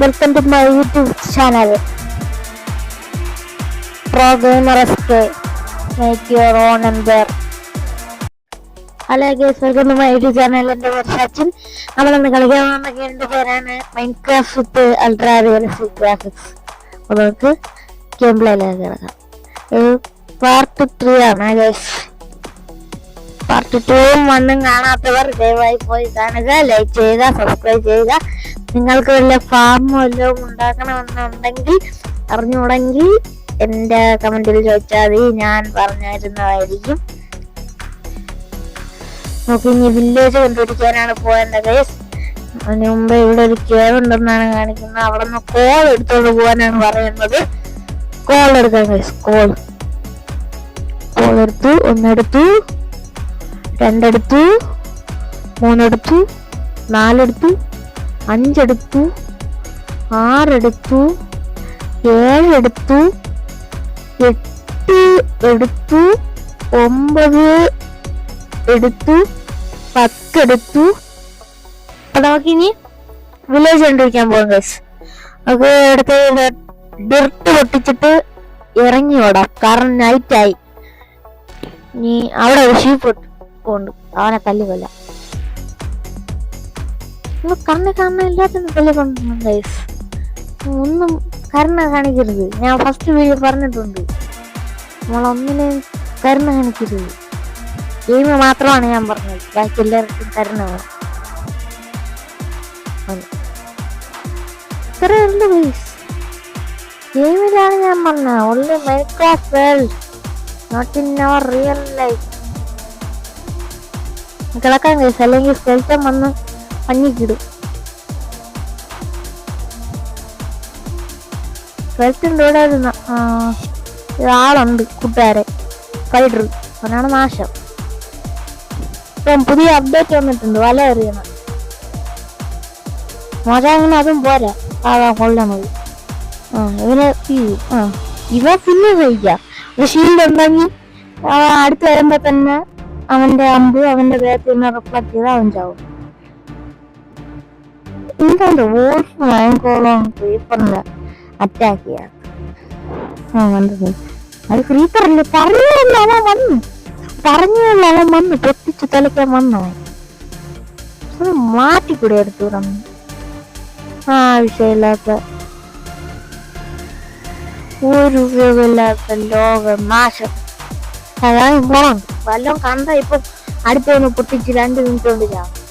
Welcome to my YouTube channel. Pro gamer S K make your own empire hello guys welcome to my YouTube channel എന്റെ പേര് സച്ചിൻ. നമ്മളിന്ന് കളിക്കാൻ വന്ന ഗെയിമിന്റെ പേരാണ് Minecraft with ultra realistic graphics അപ്പോൾ നമുക്ക് ഗെയിം പ്ലേയിലേക്ക് കിടക്കാം. പാർട്ട് ത്രീ ആണ് ഗേസ് പാർട്ട് ടൂവും വണ്ണും കാണാത്തവർ ദയവായി പോയി കാണുക ലൈക്ക് ചെയ്യുക സബ്സ്ക്രൈബ് ചെയ്യുക. നിങ്ങൾക്ക് വല്ല ഫാം വല്ലതും ഉണ്ടാക്കണമെന്നുണ്ടെങ്കിൽ അറിഞ്ഞുകൂടെങ്കിൽ എന്റെ കമന്റിൽ ചോദിച്ചാൽ മതി. ഞാൻ പറഞ്ഞിരുന്നതായിരിക്കും നമുക്ക് ഇനി വില്ലേജ് കണ്ടുപിടിക്കാനാണ് പോകേണ്ടത് ഗൈസ് അതിന് മുമ്പ് ഇവിടെ ഒരു കേവ് ഉണ്ടെന്നാണ് കാണിക്കുന്നത്. അവിടെ നിന്ന് കോൾ എടുത്തോണ്ട് പോകാനാണ് പറയുന്നത്. കോൾ എടുക്കാൻ ഗൈസ് കോൾ കോൾ എടുത്തു ഒന്നെടുത്തു രണ്ടെടുത്തു മൂന്നെടുത്തു നാലെടുത്തു അഞ്ചെടുത്തു ആറെടുത്തു ഏഴെടുത്തു എട്ട് എടുത്തു ഒമ്പത് എടുത്തു പത്തെടുത്തു. അപ്പൊ നമുക്ക് ഇനി വില്ലേജ് കണ്ടിരിക്കാൻ പോകും ഗൈസ് നമുക്ക് അടുത്ത് ഡിർട്ട് പൊട്ടിച്ചിട്ട് ഇറങ്ങി ഓടാം. കാരണം നൈറ്റായി നീ അവിടെ ഒരു ഷീപ്പ് കൊണ്ട് അവനെ തല്ലി കൊല്ലാം നിങ്ങൾ കണ്ണ് കാണാൻ എല്ലാത്തിനും കൊണ്ടുവന്നു ഗൈസ് ഒന്നും കരുണ കാണിക്കരുത്. ഞാൻ ഫസ്റ്റ് വീഡിയോ പറഞ്ഞിട്ടുണ്ട്. നമ്മളൊന്നിനെയും കരുണ കാണിക്കരുത്. ഗെയിം മാത്രമാണ് ഞാൻ പറഞ്ഞത്. ബാക്കി എല്ലാവർക്കും കരുണ വേണം. ആണ്. ഇത്രയേ ഉള്ളൂ ഗൈസ് ഗെയിമിലാണ് ഞാൻ പറഞ്ഞത്. Only Minecraft world not in our real life കിടക്കാൻ കഴിച്ചു അല്ലെങ്കിൽ സ്കെൽറ്റം വന്ന് പഞ്ഞിക്കിടും സ്കെൽറ്റുണ്ട് ഇവിടെ ഒരു ന- ആ, ഒരു ആളുണ്ട് കൂട്ടുകാരെ. ഫൈഡർ അവനാണ് നാശം. ഇപ്പം പുതിയ അപ്ഡേറ്റ് വന്നിട്ടുണ്ട് വല എറിയണം. മോശം അതും പോരാ. അതാ. മതി ആ ഇവനെ ആ ഇവ പിന്നെ സഹിക്കാം. ഒരു ഷീൽഡ് ഉണ്ടെങ്കിൽ അടുത്ത് വരുമ്പോ തന്നെ അവന്റെ അമ്പ് അവന്റെ ദേഹത്തിൽ നിന്ന് റിഫ്ലക്ട് ചെയ്ത് അവൻ ചാവും. എന്താ വോൾഫ് മയങ്കോളം ക്രീപ്പറിനെ അറ്റാക്ക് ചെയ്യാം ആ കണ്ടത് അത് ക്രീപ്പറല്ലേ പറഞ്ഞല്ല അവൻ വന്നു പറഞ്ഞല്ല അവൻ വന്നു പൊട്ടിച്ച് തലയ്ക്കാൻ വന്നു അവൻ അത് മാറ്റിക്കൂടെ എടുത്തു തന്നു ആ വിഷയമില്ലാത്ത ഒരു ഉപയോഗമില്ലാത്ത ലോകം നാശം അതാണ് പോണം വല്ലതും കണ്ട ഇപ്പൊ അടുത്തൊന്ന് പൊട്ടിച്ച് രണ്ട് മിനിറ്റ് കൊണ്ട് ചാവും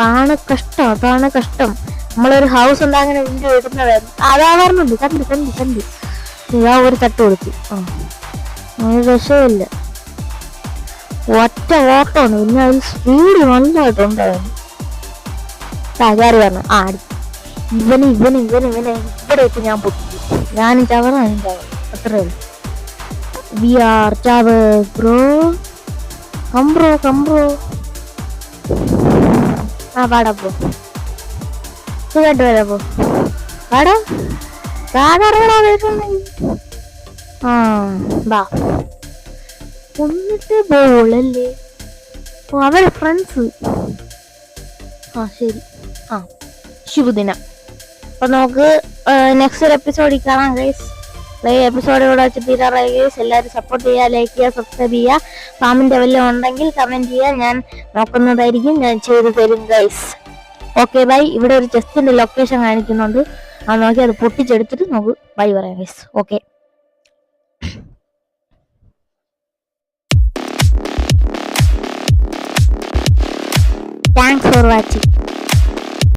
അതാണ് കഷ്ടം അതാണ് കഷ്ടം. നമ്മളൊരു ഹൗസ് എന്താ അങ്ങനെ വീഡിയോ ഇടുന്നതായിരുന്നു അതാ പറഞ്ഞുണ്ട് കണ്ടു കണ്ടു കണ്ടു. ഇതാ ഒരു തട്ട് കൊടുത്തു. ആ. ഒരു രക്ഷയില്ല ഒറ്റ ഓട്ടമാണ്. പിന്നെ അതിൽ സ്പീഡ് നല്ലതായിട്ടുണ്ടായിരുന്നു ആചാരി പറഞ്ഞു ആ ഇവന് ഇവന് ഇവന് ഇവനെ ഇവിടെ വെച്ച് ഞാൻ പൊട്ടി ഞാനും ചവറാണ് ചവർ അത്രേ ഉള്ളൂ. We are ചാവ് bro come bro come bro ആ പാടാ പോ. സുഖമായിട്ട് വരാ പോ. പാടാ വരുന്നെങ്കിൽ ആ ബാ ഒന്നിട്ട് ബോളല്ലേ? ഓ അവരെ ഫ്രണ്ട്സ് ആ ശരി. ആ ശുഭദിനം. അപ്പൊ നമുക്ക് നെക്സ്റ്റ് ഒരു എപ്പിസോഡിൽ കാണാം ഗൈസ് എപ്പിസോഡ് ഇവിടെ വെച്ച് തീരാറായി എല്ലാവരും സപ്പോർട്ട് ചെയ്യുക ലൈക്ക് ചെയ്യുക സബ്സ്ക്രൈബ് ചെയ്യുക. ഫാമിന്റെ വല്ലതും ഉണ്ടെങ്കിൽ കമന്റ് ചെയ്യുക. ഞാൻ നോക്കുന്നതായിരിക്കും ഞാൻ ചെയ്തു തരും ഗൈസ് ഓക്കെ ബൈ ഇവിടെ ഒരു ചെസ്റ്റിന്റെ ലൊക്കേഷൻ കാണിക്കുന്നുണ്ട്. അത് നോക്കി അത് പൊട്ടിച്ചെടുത്തിട്ട് നമുക്ക് ബൈ പറയാം guys okay thanks for watching